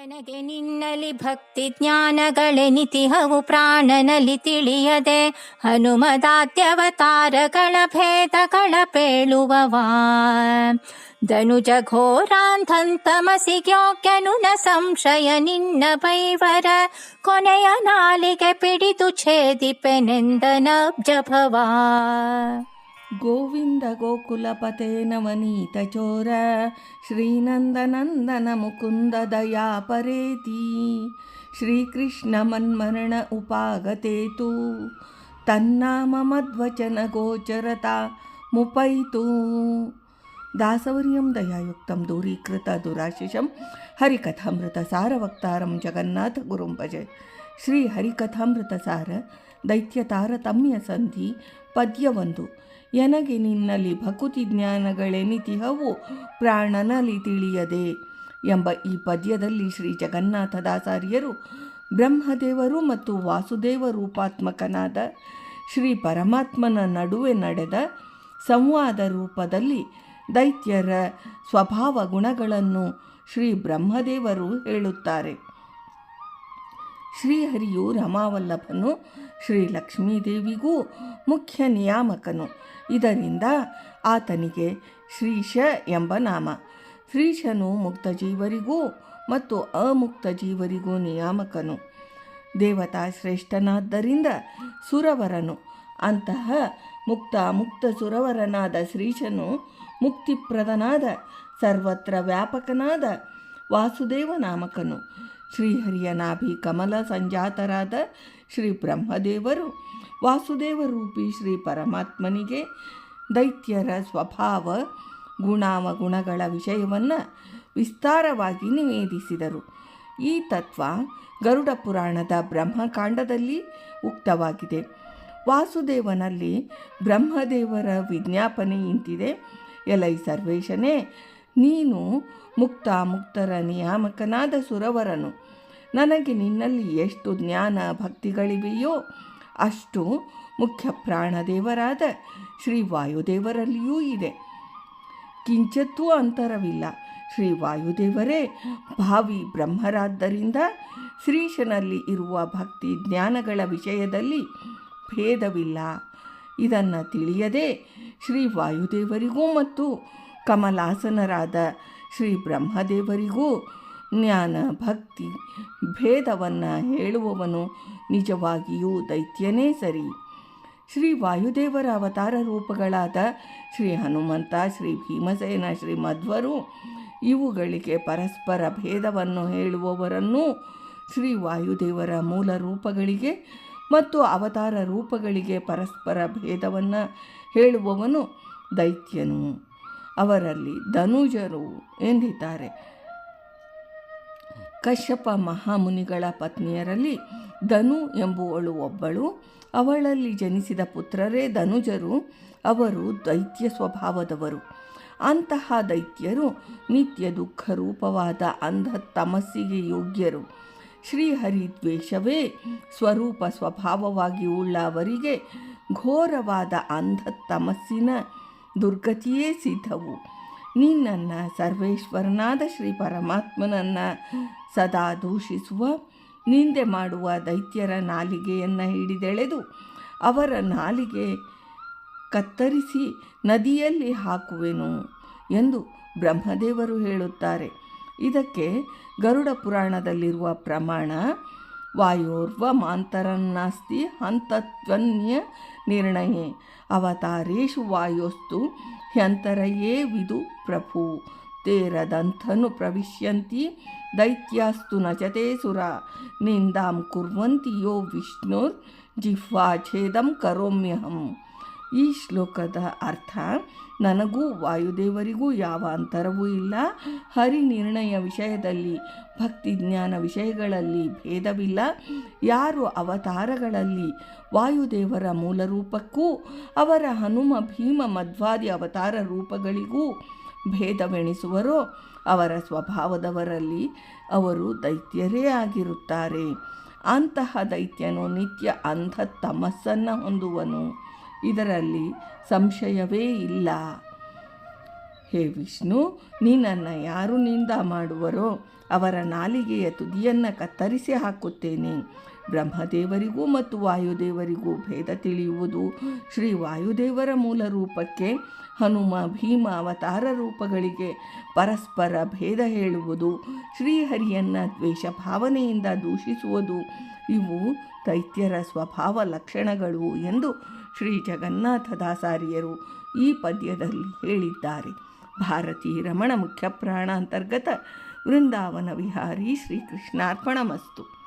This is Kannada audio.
ನನಗೆ ನಿನ್ನಲಿ ಭಕ್ತಿ ಜ್ಞಾನಗಳೆನಿತಿಹವು ಪ್ರಾಣನಲ್ಲಿ ತಿಳಿಯದೆ ಹನುಮದಾತ್ಯವತಾರಗಳ ಭೇದಗಳ ಪೇಳುವವಾ ಧನುಜ ಘೋರಾಂಧಂತಮಸಿಗ್ಯೋಗ್ಯನು ನ ಸಂಶಯ ನಿನ್ನ ಬೈವರ ಕೊನೆಯ ನಾಲಿಗೆ ಪಿಡಿದು ಛೇದಿಪೆನೆಂದನಬ್ಜಭವಾ गोविन्दगोकुलपते नवनीतचोर श्रीनन्दनन्दनमुकुन्द दयापरेति श्रीकृष्णमन्मरण उपागते तु तन्नामध्वचनगोचरतामुपैतु दासवर्यं दयायुक्तं दूरीकृतदुराशिषं हरिकथामृतसारवक्तारं जगन्नाथगुरुं भजे। ಶ್ರೀ ಹರಿಕಥಾಮೃತ ಸಾರ ದೈತ್ಯ ತಾರತಮ್ಯ ಸಂಧಿ ಪದ್ಯವೊಂದು. ಎನಗೆ ನಿನ್ನಲ್ಲಿ ಭಕುತಿ ಜ್ಞಾನಗಳೆನಿತಿಹವು ಪ್ರಾಣನಲ್ಲಿ ತಿಳಿಯದೆ ಎಂಬ ಈ ಪದ್ಯದಲ್ಲಿ ಶ್ರೀ ಜಗನ್ನಾಥದಾಚಾರ್ಯರು ಬ್ರಹ್ಮದೇವರು ಮತ್ತು ವಾಸುದೇವ ರೂಪಾತ್ಮಕನಾದ ಶ್ರೀ ಪರಮಾತ್ಮನ ನಡುವೆ ನಡೆದ ಸಂವಾದ ರೂಪದಲ್ಲಿ ದೈತ್ಯರ ಸ್ವಭಾವ ಗುಣಗಳನ್ನು ಶ್ರೀ ಬ್ರಹ್ಮದೇವರು ಹೇಳುತ್ತಾರೆ. ಶ್ರೀಹರಿಯು ರಮಾವಲ್ಲಭನು ಶ್ರೀ ಲಕ್ಷ್ಮೀದೇವಿಗೂ ಮುಖ್ಯ ನಿಯಾಮಕನು. ಇದರಿಂದ ಆತನಿಗೆ ಶ್ರೀಶ ಎಂಬ ನಾಮ. ಶ್ರೀಶನು ಮುಕ್ತ ಜೀವರಿಗೂ ಮತ್ತು ಅಮುಕ್ತ ಜೀವರಿಗೂ ನಿಯಾಮಕನು. ದೇವತಾ ಶ್ರೇಷ್ಠನಾದ್ದರಿಂದ ಸುರವರನು. ಅಂತಹ ಮುಕ್ತ ಮುಕ್ತ ಸುರವರನಾದ ಶ್ರೀಶನು ಮುಕ್ತಿಪ್ರದನಾದ, ಸರ್ವತ್ರ ವ್ಯಾಪಕನಾದ ವಾಸುದೇವ ನಾಮಕನು. ಶ್ರೀಹರಿಯ ನಾಭಿ ಕಮಲ ಸಂಜಾತರಾದ ಶ್ರೀ ಬ್ರಹ್ಮದೇವರು ವಾಸುದೇವ ರೂಪಿ ಶ್ರೀ ಪರಮಾತ್ಮನಿಗೆ ದೈತ್ಯರ ಸ್ವಭಾವ ಗುಣಾವಗುಣಗಳ ವಿಷಯವನ್ನು ವಿಸ್ತಾರವಾಗಿ ನಿವೇದಿಸಿದರು. ಈ ತತ್ವ ಗರುಡ ಪುರಾಣದ ಬ್ರಹ್ಮಕಾಂಡದಲ್ಲಿ ಉಕ್ತವಾಗಿದೆ. ವಾಸುದೇವನಲ್ಲಿ ಬ್ರಹ್ಮದೇವರ ವಿಜ್ಞಾಪನೆ ಇಂತಿದೆ. ಎಲೈ ಸರ್ವೇಶನೇ ನೀನು ಮುಕ್ತ, ಮುಕ್ತರ, ನಿಯಾಮಕನಾದ ಸುರವರನು. ನನಗೆ ನಿನ್ನಲ್ಲಿ ಎಷ್ಟು ಜ್ಞಾನ ಭಕ್ತಿಗಳಿವೆಯೋ ಅಷ್ಟು ಮುಖ್ಯ ಪ್ರಾಣದೇವರಾದ ಶ್ರೀ ವಾಯುದೇವರಲ್ಲಿಯೂ ಇದೆ. ಕಿಂಚತ್ತೂ ಅಂತರವಿಲ್ಲ. ಶ್ರೀ ವಾಯುದೇವರೇ, ಭಾವಿ ಬ್ರಹ್ಮರಾದ್ದರಿಂದ ಶ್ರೀಶನಲ್ಲಿ ಇರುವ ಭಕ್ತಿ ಜ್ಞಾನಗಳ ವಿಷಯದಲ್ಲಿ ಭೇದವಿಲ್ಲ. ಇದನ್ನು ತಿಳಿಯದೆ ಶ್ರೀ ವಾಯುದೇವರಿಗೂ ಮತ್ತು ಕಮಲಾಸನರಾದ ಶ್ರೀ ಬ್ರಹ್ಮದೇವರಿಗೂ ಜ್ಞಾನ, ಭಕ್ತಿ, ಭೇದವನ್ನು ಹೇಳುವವನು ನಿಜವಾಗಿಯೂ ದೈತ್ಯನೇ ಸರಿ. ಶ್ರೀ ವಾಯುದೇವರ ಅವತಾರ ರೂಪಗಳಾದ ಶ್ರೀ ಹನುಮಂತ, ಶ್ರೀ ಭೀಮಸೇನ, ಶ್ರೀ ಮಧ್ವರು ಇವುಗಳಿಗೆ ಪರಸ್ಪರ ಭೇದವನ್ನು ಹೇಳುವವರನ್ನು ಶ್ರೀ ವಾಯುದೇವರ ಮೂಲ ರೂಪಗಳಿಗೆ ಮತ್ತು ಅವತಾರ ರೂಪಗಳಿಗೆ ಪರಸ್ಪರ ಭೇದವನ್ನು ಹೇಳುವವನು ದೈತ್ಯನು. ಅವರಲ್ಲಿ ಧನುಜರು ಎಂದಿದ್ದಾರೆ. ಕಶ್ಯಪ ಮಹಾಮುನಿಗಳ ಪತ್ನಿಯರಲ್ಲಿ ಧನು ಎಂಬುವಳು ಒಬ್ಬಳು. ಅವಳಲ್ಲಿ ಜನಿಸಿದ ಪುತ್ರರೇ ಧನುಜರು. ಅವರು ದೈತ್ಯ ಸ್ವಭಾವದವರು. ಅಂತಹ ದೈತ್ಯರು ನಿತ್ಯ ದುಃಖ ರೂಪವಾದ ಅಂಧ ತಮಸ್ಸಿಗೆ ಯೋಗ್ಯರು. ಶ್ರೀಹರಿ ದ್ವೇಷವೇ ಸ್ವರೂಪ ಸ್ವಭಾವವಾಗಿ ಉಳ್ಳ ಅವರಿಗೆ ಘೋರವಾದ ಅಂಧ ತಮಸ್ಸಿನ ದುರ್ಗತಿಯೇ ಸಿದ್ಧವು. ನಿನ್ನನ್ನು ಸರ್ವೇಶ್ವರನಾದ ಶ್ರೀ ಪರಮಾತ್ಮನನ್ನು ಸದಾ ದೂಷಿಸುವ, ನಿಂದೆ ಮಾಡುವ ದೈತ್ಯರ ನಾಲಿಗೆಯನ್ನು ಹಿಡಿದೆಳೆದು ಅವರ ನಾಲಿಗೆ ಕತ್ತರಿಸಿ ನದಿಯಲ್ಲಿ ಹಾಕುವೆನು ಎಂದು ಬ್ರಹ್ಮದೇವರು ಹೇಳುತ್ತಾರೆ. ಇದಕ್ಕೆ ಗರುಡ ಪುರಾಣದಲ್ಲಿರುವ ಪ್ರಮಾಣ वायोर्वमान्तरन्नास्ति हन्तत्वन्य निर्णये अवतारेषु वायोस्तु ह्यन्तरये विदु प्रभु। ते रदन्थनु प्रविश्यन्ति, दैत्यास्तु न च ते सुरा। निन्दां कुर्वन्ति यो विष्णुर्जिह्वाच्छेदं करोम्यहम्। ಈ ಶ್ಲೋಕದ ಅರ್ಥ, ನನಗೂ ವಾಯುದೇವರಿಗೂ ಯಾವ ಅಂತರವೂ ಇಲ್ಲ. ಹರಿ ನಿರ್ಣಯ ವಿಷಯದಲ್ಲಿ, ಭಕ್ತಿ ಜ್ಞಾನ ವಿಷಯಗಳಲ್ಲಿ ಭೇದವಿಲ್ಲ. ಯಾರು ಅವತಾರಗಳಲ್ಲಿ ವಾಯುದೇವರ ಮೂಲ ರೂಪಕ್ಕೂ, ಅವರ ಹನುಮ ಭೀಮ ಮಧ್ವಾದಿ ಅವತಾರ ರೂಪಗಳಿಗೂ ಭೇದವೆಣಿಸುವರೋ, ಅವರ ಸ್ವಭಾವದವರಲ್ಲಿ ಅವರು ದೈತ್ಯರೇ ಆಗಿರುತ್ತಾರೆ. ಅಂತಹ ದೈತ್ಯನು ನಿತ್ಯ ಅಂಧ ತಮಸ್ಸನ್ನು ಹೊಂದುವನು. ಇದರಲ್ಲಿ ಸಂಶಯವೇ ಇಲ್ಲ. ಹೇ ವಿಷ್ಣು ನೀನನ್ನು ಯಾರು ನಿಂದ ಮಾಡುವರೋ ಅವರ ನಾಲಿಗೆಯ ತುದಿಯನ್ನು ಕತ್ತರಿಸಿ ಹಾಕುತ್ತೇನೆ. ಬ್ರಹ್ಮದೇವರಿಗೂ ಮತ್ತು ವಾಯುದೇವರಿಗೂ ಭೇದ ತಿಳಿಯುವುದು ಶ್ರೀ ವಾಯುದೇವರ ಮೂಲ ರೂಪಕ್ಕೆ ಹನುಮ, ಭೀಮ, ಅವತಾರ ರೂಪಗಳಿಗೆ ಪರಸ್ಪರ ಭೇದ ಹೇಳುವುದು, ಶ್ರೀಹರಿಯನ್ನು ದ್ವೇಷ ಭಾವನೆಯಿಂದ ದೂಷಿಸುವುದು, ಇವು ದೈತ್ಯರ ಸ್ವಭಾವ ಲಕ್ಷಣಗಳು ಎಂದು ಶ್ರೀ ಜಗನ್ನಾಥದಾಸಾರ್ಯರು ಈ ಪದ್ಯದಲ್ಲಿ ಹೇಳಿದ್ದಾರೆ. ಭಾರತೀ ರಮಣ ಮುಖ್ಯ ಪ್ರಾಣ ಅಂತರ್ಗತ ವೃಂದಾವನ ವಿಹಾರಿ ಶ್ರೀಕೃಷ್ಣಾರ್ಪಣಮಸ್ತು.